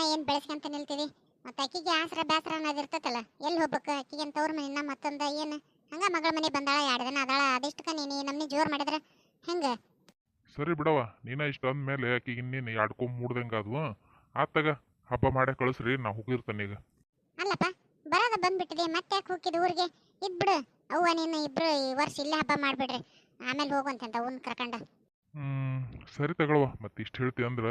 ಇನ್ನ ಏನ್ ಬೆಳೆಸ್ಕೊಂತ ನಿಲ್ತಿದಿ ಮತ್ತೆ ಅಕ್ಕಿಗೆ ಆಸರ ಬೇಸರ ಅನ್ನೋದು ಇರ್ತೈತಲ್ಲ ಎಲ್ಲಿ ಹೋಗ್ಬೇಕು ಅಕ್ಕಿಗೆ ಅಂತ ಅವ್ರ ಮನೆಯಿಂದ ಮತ್ತೊಂದ ಏನು? ಹಂಗ ಮಗಳ ಮನೆ ಬಂದಾಳ ಎರಡು ದಿನ ಅದಾಳ ಅದಿಷ್ಟಕ್ಕ ನೀನು ನಮ್ನಿ ಜೋರ್ ಮಾಡಿದ್ರ? ಹೆಂಗ? ಸರಿ ಬಿಡವ ನೀನ ಇಷ್ಟ ಅಂದ್ಮೇಲೆ ಆಕಿಗೆ ಇನ್ನೇನು ಯಾಡ್ಕೊಂಡ್ ಮೂಡ್ದಂಗ ಅದು ಆತಾಗ ಹಬ್ಬ ಮಾಡಿ ಕಳಿಸ್ರಿ ನಾ ಹೋಗಿರ್ತಾನೆ ಈಗ. ಅಲ್ಲಪ್ಪ ಬರೋದ ಬಂದ್ಬಿಟ್ಟಿದೆ ಮತ್ತೆ ಯಾಕೆ ಹೋಗಿದ್ ಊರಿಗೆ? ಇದ್ಬಿಡು ಅವ್ವ ನೀನು ಇಬ್ರು ಈ ವರ್ಷ ಇಲ್ಲೇ ಹಬ್ಬ ಮಾಡ್ಬಿಡ್ರಿ ಆಮೇಲೆ ಹೋಗುವಂತಂತ ಅವ್ನ ಕರ್ಕೊಂಡ. ಹ್ಮ್ ಸರಿ ತಗೊಳ್ವ ಮತ್ತೆ ಇಷ್ಟು ಹೇಳ್ತಿ ಅಂದ್ರೆ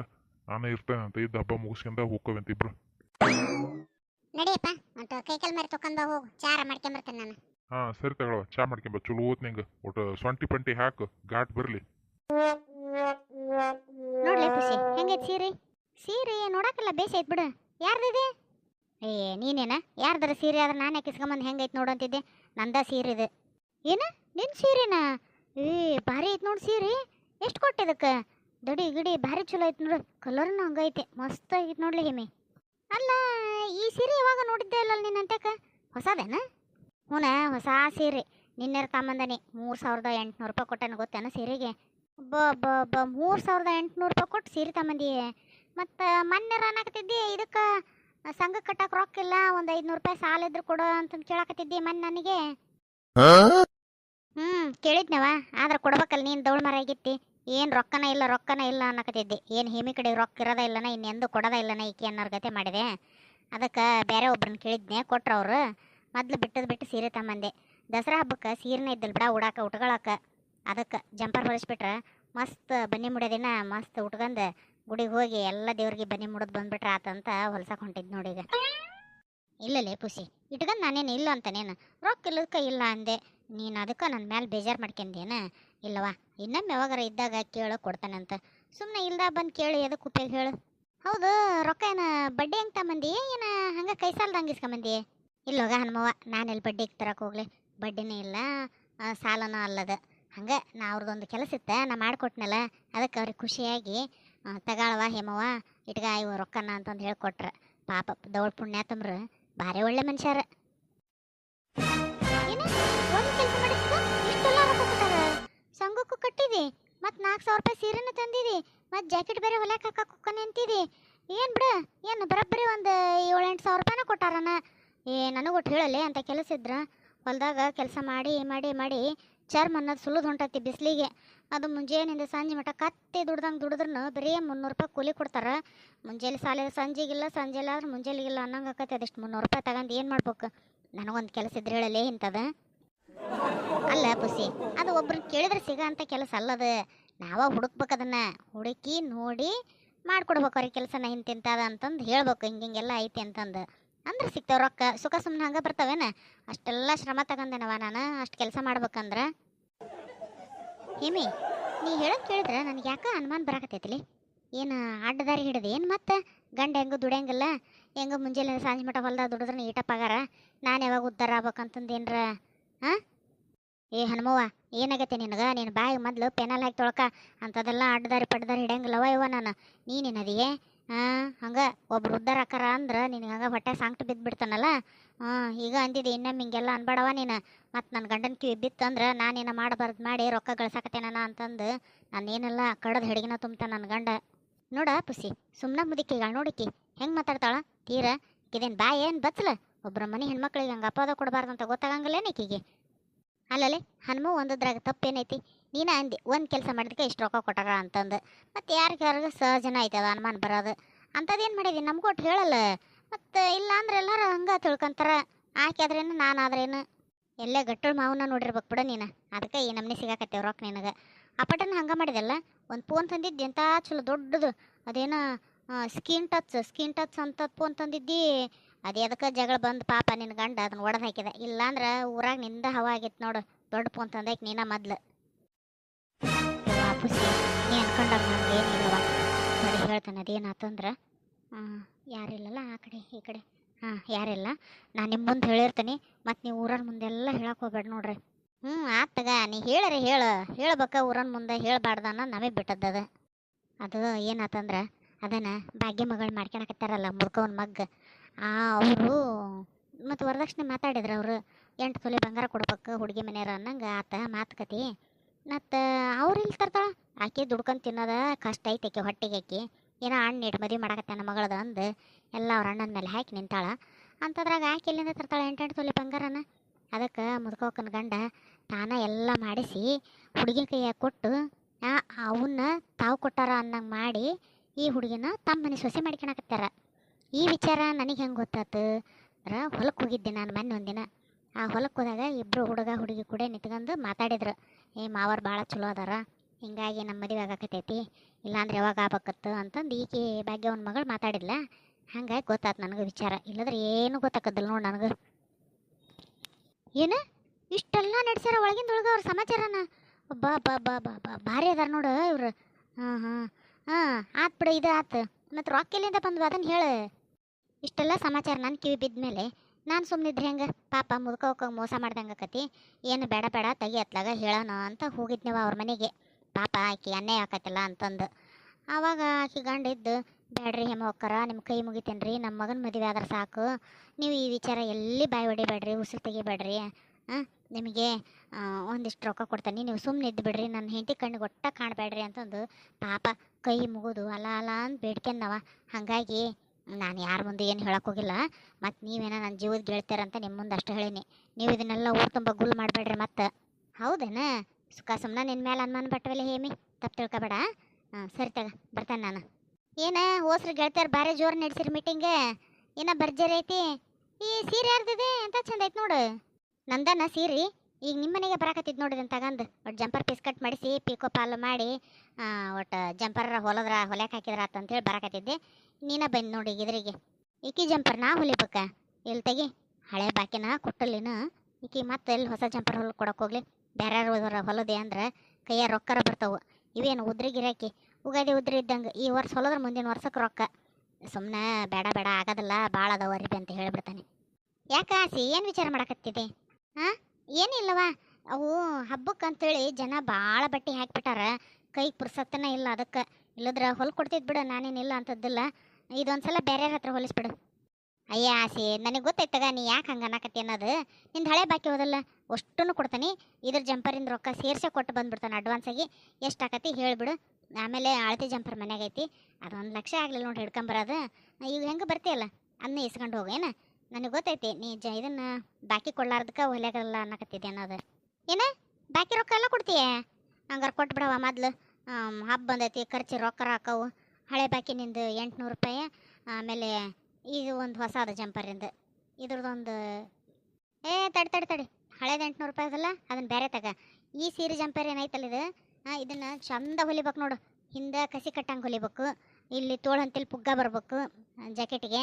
ನಾನೇ ಇರ್ತೇನೆ ಅಂತ ಇದ್ದ ಹಬ್ಬ ಮುಗಿಸ್ಕೊಂಡ ಹೋಗ್ಕೋವಂತ ಇಬ್ರು. ನಡಿಯಪ್ಪ ಒಟ್ಟು ಕೈಕಲ್ ಮಾರಿ ತಕೊಂಡ್ ಬಾ ಹೋಗು. ಚಾರ ಮಾಡ್ಕೊಂಬರ್ತೇನೆ ನಾನು. ಹಾ ಸರಿ ತಗೊಳ್ಳ ಚಾ ಮಾಡ್ಕೊಂಬ ಚಲೋ ಓದ್ ನಿಂಗೆ ಒಟ್ಟು ಸೊಂಟಿ ಪಂಟಿ ಹಾಕು. ಘಾಟ್ ಬರ್ಲಿ. ನೋಡ್ಲೆ ಖುಷಿ. ಹೆಂಗೈತ್ ಸೀರೆ? ಸೀರೆ ನೋಡಕ್ಕೆಲ್ಲ ಬೇಸ್ ಐತ್ ಬಿಡು. ಯಾರ್ದಿದೆ? ಏ ನೀನೇನ? ಯಾರ್ದಾರ ಸೀರೆ ಆದ್ರೆ ನಾನು ಯಾಕೆ ಇಸ್ಕೊಂಬಂದು ಹೆಂಗೈತ್ ನೋಡು ಅಂತಿದ್ದೆ. ನಂದ ಸೀರೆ ಇದೆ. ಏನ? ನಿನ್ ಸೀರೆನಾ? ಏ ಭಾರಿ ಐತ್ ನೋಡಿ ಸೀರೆ. ಎಷ್ಟು ಕೊಟ್ಟೆ ಇದಕ್ಕೆ? ದಡಿ ಗಿಡಿ ಭಾರಿ ಚಲೋ ಐತ್ ನೋಡು. ಕಲರ್ನು ಹಂಗೈತೆ. ಮಸ್ತ್ ಆಗೈತೆ ನೋಡ್ಲಿ ಹಿಮಿ ಅಲ್ಲ ಈ ಸೀರೆ ಯಾವಾಗ ನೋಡಿದ್ದೆ ಇಲ್ಲ ನೀನು ಅಂತಕ ಹೊಸದೇನ? ಹ್ಞೂನ ಹೊಸ ಸೀರೆ. ನಿನ್ನೆ ತಗೊಂಬಂದನಿ ಮೂರು ಸಾವಿರದ ಎಂಟುನೂರು ರೂಪಾಯಿ ಕೊಟ್ಟನ ಗೊತ್ತೇನ ಸೀರೆಗೆ? ಬ ಬ ಬ ಮೂರು ಸಾವಿರದ ಎಂಟುನೂರು ರೂಪಾಯಿ ಕೊಟ್ಟು ಸೀರೆ ತಮ್ಮಂದಿ ಮತ್ತು ಮೊನ್ನೆ ಅನ್ನಕತ್ತಿದ್ದಿ ಇದಕ್ಕೆ ಸಂಘ ಕಟ್ಟಕ್ಕೆ ರೊಕ್ಕ ಇಲ್ಲ ಒಂದು ಐದುನೂರು ರೂಪಾಯಿ ಸಾಲ ಇದ್ರೆ ಕೊಡು ಅಂತಂದು ಕೇಳಕತ್ತಿದ್ದಿ ಮೊನ್ನೆ ನನಗೆ. ಹ್ಞೂ ಕೇಳಿದ್ನವ ಆದ್ರೆ ಕೊಡ್ಬೇಕಲ್ಲ ನೀನು ದೌಳ್ ಮರ ಆಗಿತ್ತಿ. ಏನು ರೊಕ್ಕನ ಇಲ್ಲ ರೊಕ್ಕನ ಇಲ್ಲ ಅನ್ನಕತ್ತಿದ್ದೆ. ಏನು ಹಿಮಿ ಕಡೆ ರೊಕ್ಕ ಇರೋದ ಇಲ್ಲನ, ಇನ್ನೆಂದು ಕೊಡೋದ ಇಲ್ಲನ ಈಕೆ ಅನ್ನೋರ ಗತೆ ಮಾಡಿದೆ. ಅದಕ್ಕೆ ಬೇರೆ ಒಬ್ರನ್ನ ಕೇಳಿದ್ನೆ, ಕೊಟ್ರು ಅವರು. ಮೊದ್ಲು ಬಿಟ್ಟದ್ ಬಿಟ್ಟು ಸೀರೆ ತಗೊಂಬಂದೆ. ದಸರಾ ಹಬ್ಬಕ್ಕೆ ಸೀರೆನೇ ಇದ್ದಲ್ ಬಿಡ, ಉಡಾಕ ಉಟ್ಕೊಳಕ್ಕೆ ಅದಕ್ಕೆ ಜಂಪರ್ ಹೊಲಿಸ್ಬಿಟ್ರೆ. ಮಸ್ತ್ ಬನ್ನಿ ಮುಡಿಯೋದಿನ ಮಸ್ತ್ ಉಟ್ಕೊಂಡು ಗುಡಿಗೆ ಹೋಗಿ ಎಲ್ಲ ದೇವ್ರಿಗೆ ಬನ್ನಿ ಮುಡಿದು ಬಂದ್ಬಿಟ್ರೆ ಆತಂತ ಹೊಲ್ಸಕ್ಕೆ ಹೊಂಟಿದ್ ನೋಡಿ ಈಗ. ಇಲ್ಲಲೇ ಪುಸಿ. ಇಟ್ಕೊಂಡು ನಾನೇನು ಇಲ್ಲ ಅಂತ ನೀನು ರೊಕ್ಕ ಇಲ್ಲದಕ್ಕೆ ಇಲ್ಲ ಅಂದೆ. ನೀನು ಅದಕ್ಕೆ ನನ್ನ ಮೇಲೆ ಬೇಜಾರು ಮಾಡ್ಕೊಂಡೇನ ಇಲ್ಲವಾ ಇನ್ನೊಮ್ಮೆ ಯಾವಾಗಾರ ಇದ್ದಾಗ ಕೇಳು, ಕೊಡ್ತಾನಂತ. ಸುಮ್ಮನೆ ಇಲ್ದ ಬಂದು ಕೇಳಿ ಎದಕ್ಕೆ ಉಪಯೋಗ ಹೇಳು. ಹೌದು ರೊಕ್ಕ ಏನ ಬಡ್ಡಿ ಹೆಂಗೆ ತಗೊಂಬಂದಿ? ಏನ ಹಂಗೆ ಕೈ ಸಾಲದಂಗೆ ಇಸ್ಕೊಂಬಂದಿ? ಇಲ್ಲೋಗ ಹನುಮವ್ವ ನಾನೆಲ್ಲಿ ಬಡ್ಡಿಗೆ ತರಕ್ಕೆ ಹೋಗ್ಲಿ. ಬಡ್ಡಿನೇ ಇಲ್ಲ ಸಾಲನೂ ಅಲ್ಲದ. ಹಂಗೆ ನಾ ಅವ್ರದ್ದೊಂದು ಕೆಲಸ ಇತ್ತ, ನಾ ಮಾಡಿಕೊಟ್ನಲ್ಲ ಅದಕ್ಕೆ ಅವ್ರಿಗೆ ಖುಷಿಯಾಗಿ ತಗಾಳವ ಹೇಮವ್ವ, ಇಟ್ಗ ಇವು ರೊಕ್ಕನ ಅಂತಂದು ಹೇಳ್ಕೊಟ್ರ. ಪಾಪ ದೌಳ್ ಪುಣ್ಯಾತಮ್ರ ಭಾರಿ ಒಳ್ಳೆ ಮನುಷ್ಯರ. ನಾಲ್ಕು ಸಾವಿರ ರೂಪಾಯಿ ಸೀರೆನೂ ತಂದಿದಿ. ಮತ್ತು ಜಾಕೆಟ್ ಬೇರೆ ಹೊಲಕ್ಕೆ ಹಾಕಕ್ಕೆ ಕುಕ್ಕನೆ ಅಂತಿದಿ. ಏನು ಬಿಡು, ಏನು ಬರೋಬ್ಬರಿ ಒಂದು ಏಳೆಂಟು ಸಾವಿರ ರೂಪಾಯಿನ ಕೊಟ್ಟಾರನ? ಏ, ನನಗೆ ಒಟ್ಟು ಹೇಳಲೆ ಅಂತ ಕೆಲಸ ಇದ್ರ. ಹೊಲದಾಗ ಕೆಲಸ ಮಾಡಿ ಮಾಡಿ ಮಾಡಿ ಚರ್ಮ ಅನ್ನೋದು ಸುಲಿದು ಹೊಂಟತಿ ಬಿಸಿಲಿಗೆ. ಅದು ಮುಂಜಾನೆಯಿಂದ ಸಂಜೆ ಮಟ್ಟ ಕತ್ತಿ ದುಡ್ದಂಗೆ ದುಡಿದ್ರೂ ಬರೀ ಮುನ್ನೂರು ರೂಪಾಯಿ ಕೂಲಿ ಕೊಡ್ತಾರೆ. ಮುಂಜಾನೆ ಸಾಲ ಸಂಜೆಗಿಲ್ಲ, ಸಂಜೆಲ್ಲ ಆದ್ರೆ ಮುಂಜಾನೆಗಿಲ್ಲ ಅನ್ನಂಗೆ ಆಕತಿ. ಅದೆಷ್ಟು ಮುನ್ನೂರು ರೂಪಾಯಿ ತಗೊಂಡು ಏನು ಮಾಡ್ಬೇಕು? ನನಗೊಂದು ಕೆಲಸ ಇದ್ರೆ ಹೇಳಲೇ ಇಂಥದ. ಅಲ್ಲ ಪುಸಿ, ಅದು ಒಬ್ರು ಕೇಳಿದ್ರೆ ಸಿಗ ಅಂತ ಕೆಲಸ ಅಲ್ಲದ. ನಾವ ಹುಡುಕ್ಬೇಕು ಅದನ್ನ ಹುಡುಕಿ ನೋಡಿ ಮಾಡ್ಕೊಡ್ಬೇಕು ಅವ್ರಿಗೆ ಕೆಲಸನ ಇಂತಿಂತದ ಅಂತಂದು ಹೇಳ್ಬೇಕು ಹಿಂಗೆ ಹಿಂಗೆಲ್ಲ ಐತಿ ಅಂತಂದು. ಅಂದ್ರೆ ಸಿಗ್ತಾವ ರೊಕ್ಕ, ಸುಖ ಸುಮ್ಮನೆ ಹಂಗೆ ಬರ್ತಾವೇನ? ಅಷ್ಟೆಲ್ಲ ಶ್ರಮ ತಗೊಂಡೇನವ ನಾನು, ಅಷ್ಟು ಕೆಲಸ ಮಾಡ್ಬೇಕಂದ್ರೆ? ಹೇಮಿ, ನೀ ಹೇಳೋದು ಕೇಳಿದ್ರೆ, ನನಗೆ ಯಾಕೆ ಅನುಮಾನ ಬರಾಕತ್ತೈತಿಲಿ? ಏನು ಅಡ್ಡದಾರಿ ಹಿಡಿದು ಏನು ಮತ್ತೆ? ಗಂಡ ಹೆಂಗೆ ದುಡಿಯಂಗಿಲ್ಲ ಹೆಂಗೆ ಮುಂಜಾನೆ ಸಾಂಜೆ ಮಟ್ಟ ಹೊಲ್ದಾಗ ದುಡಿದ್ರೆ ಈಟ ಪಗಾರ ನಾನು ಯಾವಾಗ ಉದ್ಧಾರ ಆಗ್ಬೇಕಂತಂದು ಏನ್ರ ಹಾಂ ಏ ಹನುಮವ್ವ, ಏನಾಗತ್ತೆ ನಿನಗೆ? ನೀನು ಬಾಯಿ ಮೊದ್ಲು ಪೆನಲ್ ಹಾಕಿ ತೊಳ್ಕ. ಅಂಥದೆಲ್ಲ ಅಡ್ಡದಾರಿ ಪಡ್ದಾರಿ ಹಿಡಿಯಂಗಿಲ್ಲವ ಇವ ನಾನು. ನೀನೇನದಿಯೇ? ಹಾಂ ಹಂಗೆ ಒಬ್ರು ಉದ್ದಾರ ಅಕ್ಕಾರ ಅಂದ್ರೆ ನಿನಗೆ ಹಂಗೆ ಹೊಟ್ಟೆ ಸಾಂಕ್ಟ್ ಬಿದ್ದು ಬಿಡ್ತಾನಲ್ಲ ಹಾಂ ಈಗ ಅಂದಿದ್ದೆ ಇನ್ನೊಮ್ಮೆ ಹಿಂಗೆಲ್ಲ ಅನ್ಬೇಡವ ನೀನು. ಮತ್ತು ನನ್ನ ಗಂಡನ ಕಿವಿ ಬಿತ್ತಂದ್ರೆ ನಾನೇನು ಮಾಡಬಾರ್ದು ಮಾಡಿ ರೊಕ್ಕ ಗಳಿಸಾಕತ್ತೇನ ಅಂತಂದು ನಾನೇನೆಲ್ಲ ಕಡದ ಹಿಡಿಗಿನ ತುಂಬ್ತ ನನ್ನ ಗಂಡ. ನೋಡ ಪುಸಿ ಸುಮ್ಮನೆ ಮುದುಕಿಗಳ ನೋಡಿಕಿ. ಹೆಂಗೆ ಮಾತಾಡ್ತಾಳ? ತೀರ ಇದೇನು ಬಾಯಿ ಏನು ಬಚ್ಚಲ ಒಬ್ಬರ ಮನೆ ಹೆಣ್ಮಕ್ಳಿಗೆ ಹಂಗೆ ಅಪವಾದ ಕೊಡಬಾರ್ದು ಅಂತ ಗೊತ್ತಾಗಂಗಿಲ್ಲ ಈಕಿಗೆ? ಅಲ್ಲಲೆ, ಹನುಮ ಒಂದದ್ರಾಗ ತಪ್ಪೇನೈತಿ? ನೀನ ಅಂದಿ, ಒಂದು ಕೆಲಸ ಮಾಡಿದಕ್ಕೆ ಇಷ್ಟು ರೊಕ್ಕ ಕೊಟ್ಟಾರ ಅಂತಂದು. ಮತ್ತು ಯಾರಿಗೆ ಯಾರಿಗೆ ಸಹಜನ ಐತದ, ಅನುಮಾನ ಬರೋದು. ಅಂಥದ್ದೇನು ಮಾಡಿದಿ? ನಮ್ಗೆ ಒಟ್ಟು ಹೇಳಲ್ಲ. ಮತ್ತು ಇಲ್ಲ ಅಂದ್ರೆ ಎಲ್ಲರೂ ಹಂಗೆ ತಿಳ್ಕೊಂತಾರ. ಆಕೆ ಆದ್ರೇನು, ನಾನು ಆದ್ರೇನು? ಎಲ್ಲೇ ಗಟ್ಟಳು ಮಾವನ್ನ ನೋಡಿರ್ಬೇಕು ಬಿಡ ನೀನು. ಅದಕ್ಕೆ ಈ ನಮ್ನೆ ಸಿಗಾಕತ್ತೇವ್ ರೊಕ್ಕ ನಿನಗೆ. ಅಪಟನ್ ಹಂಗೆ ಮಾಡಿದಲ್ಲ? ಒಂದು ಫೋನ್ ತಂದಿದ್ದು ಎಂಥ ಚಲೋ ದೊಡ್ಡದು. ಅದೇನೋ ಸ್ಕಿನ್ ಟಚ್ ಸ್ಕಿನ್ ಟಚ್ ಅಂತ ಫೋನ್ ತಂದಿದ್ದಿ. ಅದೇ ಎದಕ್ಕೆ ಜಗಳ ಬಂದು ಪಾಪ ನಿನ್ನ ಗಂಡ ಅದನ್ನ ಒಡೆದು ಹಾಕಿದೆ? ಇಲ್ಲಾಂದ್ರೆ ಊರಾಗ ನಿಂದ ಹವಾ ಆಗಿತ್ತು ನೋಡು. ದೊಡ್ಡ ಫೋನ್ ತಂದೈಕ್ ನೀನ ಮೊದ್ಲು. ವಾಪಸ್ ನೀ ಅನ್ಕೊಂಡಾಗ ನಮ್ಗೆ ನೋಡಿ ಹೇಳ್ತಾನೆ, ಅದೇನಾತಂದ್ರೆ ಯಾರಿಲ್ಲಲ್ಲ ಆ ಕಡೆ, ಈ ಕಡೆ. ಹಾಂ, ಯಾರಿಲ್ಲ. ನಾನು ನಿಮ್ಮ ಮುಂದೆ ಹೇಳಿರ್ತೀನಿ. ಮತ್ತು ನೀವು ಊರನ್ ಮುಂದೆಲ್ಲ ಹೇಳಕ್ಕೆ ಹೋಗ್ಬೇಡ ನೋಡ್ರಿ. ಹ್ಞೂ ಆತಗ ನೀ ಹೇಳರಿ ಹೇಳು. ಹೇಳ್ಬೇಕ ಊರನ್ ಮುಂದೆ ಹೇಳ್ಬಾರ್ದನ್ನ ನಮಗೆ ಬಿಟ್ಟದ್ದದ ಅದು. ಏನಾತಂದ್ರೆ, ಅದನ್ನು ಭಾಗ್ಯ ಮಗಳು ಮಾಡ್ಕೊಳಕತ್ತಾರಲ್ಲ ಮುದ್ಕವನ್ ಮಗ್ಗ. ಅವರು ಮತ್ತು ವರದಕ್ಷಿಣೆ ಮಾತಾಡಿದ್ರು ಅವರು, ಎಂಟು ತೊಲೆ ಬಂಗಾರ ಕೊಡ್ಬೇಕು ಹುಡುಗಿ ಮನೆಯವ್ರು ಅನ್ನಂಗೆ ಆತ ಮಾತುಕತೆ. ಮತ್ತು ಅವ್ರು ಇಲ್ಲಿ ತರ್ತಾಳ? ಆಕೆ ದುಡ್ಕೊಂಡು ತಿನ್ನೋದ ಕಷ್ಟ ಐತೆ ಹೊಟ್ಟೆಗೆ ಆಕಿ. ಏನೋ ಅಣ್ಣ ಇಟ್ಟು ಮದುವೆ ಮಾಡಕತ್ತಾನ ಮಗಳದ ಅಂದು ಎಲ್ಲ ಅವ್ರ ಅಣ್ಣನ ಮೇಲೆ ಹಾಕಿ ನಿಂತಾಳ. ಅಂಥದ್ರಾಗ ಆಕೆ ಎಲ್ಲಿಂದ ತರ್ತಾಳೆ ಎಂಟೆಂಟು ತೊಲಿ ಬಂಗಾರನ? ಅದಕ್ಕೆ ಮುದುಕೋಕನ ಗಂಡ ತಾನ ಎಲ್ಲ ಮಾಡಿಸಿ ಹುಡುಗಿನ ಕೈಯಾಗ ಕೊಟ್ಟು ಅವನ್ನ ತಾವು ಕೊಟ್ಟಾರ ಅನ್ನಂಗೆ ಮಾಡಿ ಈ ಹುಡುಗಿನ ತಮ್ಮ ಮನೆ ಸೊಸೆ ಮಾಡ್ಕೊಳಕತ್ತಾರ ಈ ವಿಚಾರ ನನಗೆ ಹೆಂಗೆ ಗೊತ್ತಾತು? ಅಂದ್ರೆ ಹೊಲಕ್ಕೆ ಹೋಗಿದ್ದೆ ನಾನು ಮೊನ್ನೆ ಒಂದಿನ. ಆ ಹೊಲಕ್ಕೆ ಹೋದಾಗ ಇಬ್ಬರು ಹುಡುಗ ಹುಡುಗಿ ಕೂಡ ನಿಂತ್ಕೊಂಡು ಮಾತಾಡಿದ್ರು. ಏ, ಮಾವರು ಭಾಳ ಚಲೋ ಅದಾರ. ಹಿಂಗಾಗಿ ನಮ್ಮ ಮದುವೆ ಆಗಾಕತೈತಿ ಇಲ್ಲಾಂದ್ರೆ ಯಾವಾಗ ಆಗ್ಬೇಕತ್ತು? ಅಂತಂದು ಈಕೆ ಭಾಗ್ಯವನ ಮಗಳು ಮಾತಾಡಿಲ್ಲ ಹಂಗಾಗಿ ಗೊತ್ತಾತು ನನಗೆ ವಿಚಾರ. ಇಲ್ಲಾಂದ್ರೆ ಏನು ಗೊತ್ತಾಕದಿಲ್ಲ ನೋಡಿ ನನಗೆ. ಏನು? ಇಷ್ಟೆಲ್ಲ ನಡೆಸ್ಯಾರ ಒಳಗಿಂದ ಒಳಗೆ ಅವ್ರ ಸಮಾಚಾರನ? ಬಾ ಬಾ ಬಾ ಬಾ ಬಾ, ಭಾರಿ ಅದಾರ ನೋಡು ಇವ್ರು. ಹಾಂ ಹಾಂ. ಹಾಂ, ಆತ್ ಬಿಡ, ಇದು ಆತು. ಮತ್ತು ರೊಕ್ಕ ಎಲ್ಲಿಂದ ಬಂದ್ವು ಅದನ್ನು ಹೇಳು. ಇಷ್ಟೆಲ್ಲ ಸಮಾಚಾರ ನನ್ನ ಕಿವಿ ಬಿದ್ದ ಮೇಲೆ ನಾನು ಸುಮ್ಮನಿದ್ರೆ ಹೆಂಗೆ? ಪಾಪ ಮುದುಕೋಕ ಮೋಸ ಮಾಡ್ದಂಗೆ ಆಕತಿ. ಏನು ಬೇಡ ಬೇಡ ತಗಿ ಅತ್ಲಾಗ ಹೇಳೋಣ ಅಂತ ಹೋಗಿದ್ನೇವ ಅವ್ರ ಮನೆಗೆ. ಪಾಪ ಆಕಿ ಅನ್ಯಾಯ ಆಕತಿಲ್ಲ ಅಂತಂದು. ಆವಾಗ ಆಕೆ ಗಂಡ ಬೇಡ್ರಿ ಬ್ಯಾಡ್ರಿ ಹೆಮ್ಮ ಹೋಕ್ಕರ ನಿಮ್ಮ ಕೈ ಮುಗಿತೇನ್ರಿ ನಮ್ಮ ಮಗನ ಮದುವೆ ಆದ್ರೆ ಸಾಕು. ನೀವು ಈ ವಿಚಾರ ಎಲ್ಲಿ ಬಾಯಿ ಹೊಡಿಬೇಡ್ರಿ, ಉಸಿರು ತೆಗಿಬೇಡ್ರಿ. ಹಾಂ ನಿಮಗೆ ಒಂದಿಷ್ಟು ರೊಕ್ಕ ಕೊಡ್ತೀನಿ, ನೀವು ಸುಮ್ಮನೆ ಇದ್ದು ಬಿಡ್ರಿ ನನ್ನ ಹೆಂಡತಿ ಕಣ್ಣಿಗೆ ಒಟ್ಟ ಕಾಣಬೇಡ್ರಿ ಅಂತಂದು ಪಾಪ ಕೈ ಮುಗಿದು ಅಲ ಅಲ ಅಂತ ಬೇಡ್ಕೊಂಡವ ಹಾಗಾಗಿ ನಾನು ಯಾರ ಮುಂದೆ ಏನು ಹೇಳಕ್ಕೆ ಹೋಗಿಲ್ಲ. ಮತ್ತು ನೀವೇನ ನನ್ನ ಜೀವದ ಅಂತ ನಿಮ್ಮ ಮುಂದೆ ಅಷ್ಟು ಹೇಳೀನಿ. ನೀವು ಇದನ್ನೆಲ್ಲ ಊರು ತುಂಬ ಗುಲ್ ಮಾಡಬೇಡ್ರಿ ಮತ್ತೆ ಹೌದೇನ? ಸುಖ ಸುಮ್ಮನೆ ನಿನ್ನ ಮೇಲೆ ಅನುಮಾನ ಪಟ್ಟವಲ್ಲ ಹೇಮಿ. ತಪ್ಪು ತಿಳ್ಕೊಬೇಡ. ಹಾಂ, ಸರಿ ತಗ, ಬರ್ತಾನೆ ನಾನು. ಏನ, ಹೋಸ್ರು ಗೆಳತಿಯರು ಭಾರಿ ಜೋರು ನಡೆಸಿರಿ ಮೀಟಿಂಗ್ ಏನ ಭರ್ಜರಿ ಐತಿ? ಈ ಸೀರೆ ಯಾರ್ದಿದೆ? ಅಂತ ಚಂದ ಐತಿ ನೋಡು. ನಂದನ ಸೀರೆ. ಈಗ ನಿಮ್ಮ ಮನೆಗೆ ಬರಾಕತ್ತಿದ್ ನೋಡಿದಂತ ತಗಂದು. ಒಟ್ಟು ಜಂಪರ್ ಪೀಸ್ ಕಟ್ ಮಾಡಿಸಿ ಪೀಕೋ ಪಾಲು ಮಾಡಿ ಒಟ್ಟು ಜಂಪರ್ ಹೊಲದ್ರ ಹೊಲ್ಯಾಕೆ ಹಾಕಿದ್ರ ಅಂತೇಳಿ ಬರಾಕತ್ತಿದ್ದೆ. ನೀನ ಬಂದು ನೋಡಿ ಇದ್ರಿಗೆ. ಈಕಿ ಜಂಪರ್ ನಾ ಹೊಲಿಬೇಕ? ಎಲ್ಲಿ ತೆಗಿ, ಹಳೆ ಬಾಕಿನ ಕೊಟ್ಟಲ್ಲಿನ ಈಕಿ ಮತ್ತೆ ಎಲ್ಲಿ ಹೊಸ ಜಂಪರ್ ಹೊಲ ಕೊಡಕ್ಕೆ ಹೋಗ್ಲಿ. ಬೇರೆ ಹೊಲದೆ ಅಂದ್ರೆ ಕೈಯ ರೊಕ್ಕರ ಬರ್ತಾವು. ಇವೇನು ಉದ್ರಿ ಗಿರಾಕಿ? ಉಗಾದಿ ಉದ್ರಿ ಇದ್ದಂಗೆ ಈ ವರ್ಷ ಹೊಲದ್ರ ಮುಂದಿನ ವರ್ಷಕ್ಕೆ ರೊಕ್ಕ. ಸುಮ್ಮನೆ ಬೇಡ ಬೇಡ, ಆಗೋದಿಲ್ಲ ಭಾಳ ಅದಾವ ಅರಿಬಿ ಅಂತ ಹೇಳಿಬಿಡ್ತಾನೆ. ಯಾಕೆ ಆಸಿ? ಏನು ವಿಚಾರ ಮಾಡಕತ್ತಿದೆ ಹಾಂ ಏನಿಲ್ಲವಾ, ಅವು ಹಬ್ಬಕ್ಕೆ ಅಂತೇಳಿ ಜನ ಭಾಳ ಬಟ್ಟೆ ಹಾಕ್ಬಿಟ್ಟಾರ. ಕೈಗೆ ಪುರ್ಸತ್ತನ ಇಲ್ಲ ಅದಕ್ಕೆ. ಇಲ್ಲದ್ರ ಹೊಲ್ ಕೊಡ್ತಿದ್ ಬಿಡು, ನಾನೇನಿಲ್ಲ ಅಂತದ್ದಿಲ್ಲ. ಇದೊಂದ್ಸಲ ಬೇರೆ ಹತ್ರ ಹೊಲಿಸ್ಬಿಡು. ಅಯ್ಯ ಆಸೆ, ನನಗೆ ಗೊತ್ತೈತಗ ನೀ ಯಾಕೆ ಹಂಗೆ ಅನ್ನಕತ್ತಿ ಅನ್ನೋದು. ನಿಂದು ಹಳೆ ಬಾಕಿ ಹೋದಲ್ಲ ಅಷ್ಟೂ ಕೊಡ್ತಾನೆ. ಇದ್ರ ಜಂಪರಿಂದ ರೊಕ್ಕ ಸೇರ್ಸೆ ಕೊಟ್ಟು ಬಂದ್ಬಿಡ್ತಾನೆ ಅಡ್ವಾನ್ಸಾಗಿ ಎಷ್ಟು ಆಕತಿ ಹೇಳಿಬಿಡು. ಆಮೇಲೆ ಅಳತಿ ಜಂಪರ್ ಮನ್ಯಾಗ ಐತಿ. ಅದೊಂದು ಲಕ್ಷ ಆಗಲಿಲ್ಲ ನೋಡಿ ಹಿಡ್ಕೊಂಬರೋದು. ಈಗ ಹೆಂಗೆ ಬರ್ತೀಯಲ್ಲ? ಅನ್ನ ಇಸ್ಕೊಂಡು ಹೋಗು, ಏನ? ನನಗೆ ಗೊತ್ತೈತಿ, ನೀ ಜ ಇದನ್ನ ಬಾಕಿ ಕೊಡ್ಲಾರ್ದಕ್ಕೆ ಹೊಲ್ಯಾಗಲ್ಲ ಅನ್ನಕತ್ತಿದ್ದೆ ಅನ್ನೋದು. ಏನ? ಬಾಕಿ ರೊಕ್ಕ ಎಲ್ಲ ಕೊಡ್ತೀಯ? ಹಂಗಾರೆ ಕೊಟ್ಬಿಡವ ಮೊದ್ಲು. ಹಬ್ಬ ಬಂದೈತಿ, ಖರ್ಚು ರೊಕ್ಕ ಹಾಕವು. ಹಳೆ ಬಾಕಿ ನಿಂದು ಎಂಟುನೂರು ರೂಪಾಯಿ, ಆಮೇಲೆ ಇದು ಒಂದು ಹೊಸದ ಜಂಪರಿಂದ ಇದ್ರದ್ದೊಂದು ಏ ತಡಿ ತಡಿ ತಡಿ. ಹಳೇದು ಎಂಟುನೂರು ರೂಪಾಯಿ ಅದಲ್ಲ ಅದನ್ನ ಬೇರೆ ತಗ. ಈ ಸೀರೆ ಜಂಪರ್ ಏನೈತಲ್ಲ ಇದು? ಇದನ್ನು ಚಂದ ಹೊಲಿಬೇಕು ನೋಡು. ಹಿಂದೆ ಕಸಿ ಕಟ್ಟಂಗೆ ಹೊಲಿಬೇಕು. ಇಲ್ಲಿ ತೋಳಂತಿಲ್ ಪುಗ್ಗ ಬರ್ಬೇಕು ಜಾಕೆಟಿಗೆ.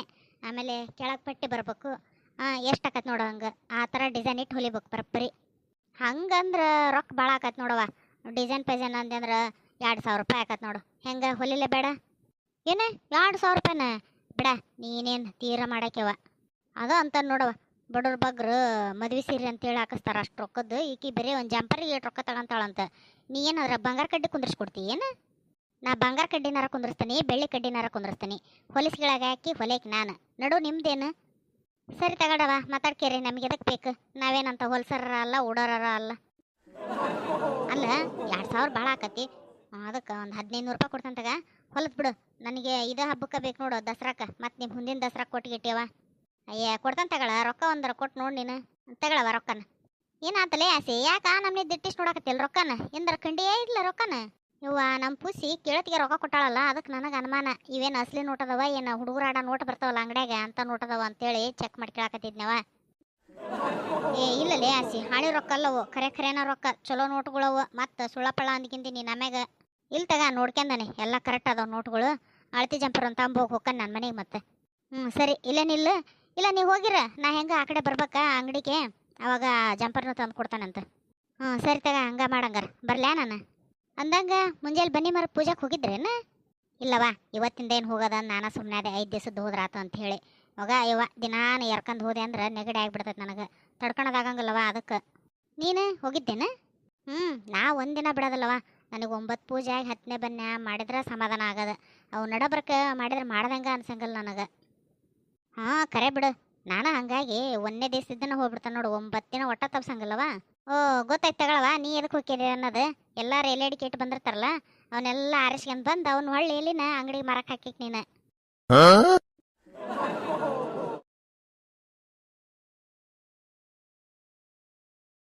ಆಮೇಲೆ ಕೆಳಗೆ ಪಟ್ಟಿ ಬರ್ಬೇಕು. ಎಷ್ಟು ಆಕತ್ ನೋಡು ಹಂಗೆ. ಆ ಥರ ಡಿಸೈನ್ ಇಟ್ಟು ಹೊಲಿಬೇಕು ಬರಬ್ಬರಿ ಹಂಗಂದ್ರೆ ರೊಕ್ಕ ಭಾಳ ಆಕತ್ ನೋಡವ ಡಿಸೈನ್ ಪೈಸನ್ ಅಂತಂದ್ರೆ ಎರಡು ಸಾವಿರ ರೂಪಾಯಿ ಆಕತ್ ನೋಡು. ಹೆಂಗೆ ಹೊಲಿಲೆ ಬೇಡ? ಏನೇ? ಎರಡು ಸಾವಿರ ರೂಪಾಯಿನ? ಬಿಡ, ನೀನೇನು ತೀರ ಮಾಡಾಕ್ಯವ. ಅದ ಅಂತ ನೋಡವ ಬಡವ್ರ ಬಗ್ರು ಮದ್ವೆ ಸೀರೆ ಅಂತೇಳಿ ಹಾಕಿಸ್ತಾರ ಅಷ್ಟು ರೊಕ್ಕದ್ದು. ಈಕಿ ಬರೀ ಒಂದು ಜಂಪರಿಗೆ ಎಷ್ಟು ರೊಕ್ಕ ತಗೊಂತಾಳಂತ. ನೀ ಏನಾದ್ರೆ ಬಂಗಾರ ಕಡ್ಡಿ ಕುಂದ್ರಿಸ್ಕೊಡ್ತಿ, ಏನು? ನಾ ಬಂಗಾರ ಕಡ್ಡಿನಾರ ಕುಂದ್ರಸ್ತೀನಿ, ಬೆಳ್ಳಿ ಕಡ್ಡಿನಾರ ಕುಂದ್ರಸ್ತೀನಿ. ಹೊಲಿಸ್ಗಳಾಗ ಹಾಕಿ ಹೊಲೇಕ್ ನಾನು. ನಡು ನಿಮ್ದೇನು? ಸರಿ ತಗಡವ ಮಾತಾಡ್ಕೇರಿ, ನಮಗೆ ಎದಕ್ಕೆ ಬೇಕು? ನಾವೇನಂತ ಹೊಲ್ಸರ ಅಲ್ಲ ಉಡೋರರ ಅಲ್ಲ. ಅಲ್ಲ, ಎರಡು ಸಾವಿರ ಭಾಳ ಆಕತಿ. ಅದಕ್ಕೆ ಒಂದು ಹದಿನೈದು ರೂಪಾಯಿ ಕೊಡ್ತಂತಾಗ ತಗ. ಹೊಲದ್ ಬಿಡು. ನನಗೆ ಇದು ಹಬ್ಬಕ್ಕೆ ಬೇಕು ನೋಡು, ದಸರಾಕ. ಮತ್ತು ನಿಮ್ಮ ಮುಂದಿನ ದಸರಾ ಕೊಟ್ಟಿಗಿಟ್ಟಿಯವ ಅಯ್ಯ, ಕೊಡ್ತಾನೆ ತಗಳ ರೊಕ್ಕ ಒಂದರ ಕೊಟ್ಟು ನೋಡಿ ನೀನು. ತಗಳವ ರೊಕ್ಕನ. ಏನಾತಲೇ ಆಸೆ? ಯಾಕ ನಮ್ಮನೆ ದಿಟ್ಟಿಸ್ ನೋಡಕತ್ತಿಲ್ಲ ರೊಕ್ಕನ? ಎಂದರ ಕಂಡಿಯೇ ಇಲ್ಲ ರೊಕ್ಕನ. ಇವ್ವ ನಮ್ಮ ಪುಸಿ ಕೇಳತಿಗೆ ರೊಕ್ಕ ಕೊಟ್ಟಾಳಲ್ಲ ಅದಕ್ಕೆ ನನಗೆ ಅನುಮಾನ. ಇವೇನು ಅಸಲಿ ನೋಟ್ ಅದವ, ಏನು ಹುಡುಗರ ಆಡ ನೋಟ್ ಬರ್ತಾವಲ್ಲ ಅಂಗಡಿಯಾಗ, ಅಂತ ನೋಟ್ ಅದಾವ ಅಂತೇಳಿ ಚೆಕ್ ಮಾಡಿ ಕೇಳಕತ್ತಿದ್ನವ. ಏ, ಇಲ್ಲಲೇ ಆಸಿ, ಹಾಳಿ ರೊಕ್ಕ ಅಲ್ಲವು ಖರೆ ಖರೇನ ರೊಕ್ಕ, ಚಲೋ ನೋಟ್ಗಳವು, ಮತ್ತು ಸುಳ್ಳಪಳ ಅಂದ್ಕಿಂತ ನೀ ನಮ್ಯಾಗ. ಇಲ್ಲಿ ತಗ ನೋಡ್ಕೊಂಡಾನೆ ಎಲ್ಲ ಕರೆಕ್ಟ್ ಅದಾವ ನೋಟ್ಗಳು. ಅಳತಿ ಜಂಪರ್ ಅಂತ ಅಂಬೋಗಿ ಹೋಗ್ಕನ್ ನನ್ನ ಮನೆಗೆ ಮತ್ತೆ. ಹ್ಞೂ ಸರಿ ಇಲ್ಲೇನಿಲ್ಲ ಇಲ್ಲ ನೀವು ಹೋಗಿರ, ನಾ ಹೆಂಗೆ ಆ ಕಡೆ ಬರ್ಬೇಕಾ ಅಂಗಡಿಗೆ? ಅವಾಗ ಜಂಪರ್ನ ತಂದು ಕೊಡ್ತಾನಂತ ಹ್ಞೂ ಸರಿ ತಗ, ಹಂಗ ಮಾಡಂಗಾರ. ಬರಲ್ಯಾ ನಾನು? ಅಂದಂಗ ಮುಂಜಾನೆ ಬನ್ನಿ ಮರ ಪೂಜಾಕ್ ಹೋಗಿದ್ರೇನ? ಇಲ್ಲವಾ, ಇವತ್ತಿಂದ ಏನು ಹೋಗೋದ ನಾನು ಸುಮ್ಮನೆ ಅದೇ ಐದು ದಿವಸದ್ದು ಹೋದ್ರಾತು ಅಂತ ಹೇಳಿ. ಅವಾಗ ಇವ ದಿನಾನ ಎರ್ಕಂದು ಹೋದೆ ಅಂದ್ರೆ ನೆಗಡಿ ಆಗ್ಬಿಡ್ತೈತೆ ನನಗೆ. ತಡ್ಕೊಳೋದಾಗಂಗಿಲ್ಲವ ಅದಕ್ಕೆ. ನೀನು ಹೋಗಿದ್ದೇನ? ಹ್ಞೂ ನಾ ಒಂದಿನ ಬಿಡೋದಲ್ಲವ. ನನಗೆ ಒಂಬತ್ತು ಪೂಜೆ ಆಗಿ ಹತ್ತನೇ ಬನ್ನ, ಮಾಡಿದ್ರೆ ಸಮಾಧಾನ ಆಗದ. ಅವು ನಡಬರ್ಕ ಮಾಡಿದ್ರೆ ಮಾಡ್ದಂಗೆ ಅನ್ಸಂಗಿಲ್ಲ ನನಗೆ. ಹಾಂ, ಕರೆ ಬಿಡು. ನಾನು ಹಂಗಾಗಿ ಒಂದನೇ ದಿವಸದಿಂದ ಹೋಗ್ಬಿಡ್ತಾನೆ ನೋಡು, ಒಂಬತ್ತು ದಿನ ಒಟ್ಟ ತಪ್ಸಂಗಿಲ್ಲವ? ಓ, ಗೊತ್ತಾಯ್ತು ತಗೊಳವ ನೀ ಎದಕ್ಕೆ ಹೋಗ್ಯರಿ ಅನ್ನೋದು. ಎಲ್ಲ ರೈಲ್ ಅಡಿಕೆ ಇಟ್ ಬಂದಿರ್ತಾರಲ್ಲ ಅವನ್ನೆಲ್ಲ ಆರಿಸ್ಕೊಂಡ್ ಬಂದು ಅವ್ನ ಹೊಳ್ಳಿ ಎಲ್ಲಿನ ಅಂಗಡಿಗೆ ಮಾರಕ್ಕೆ ಹಾಕಿಕ್ ನೀನು.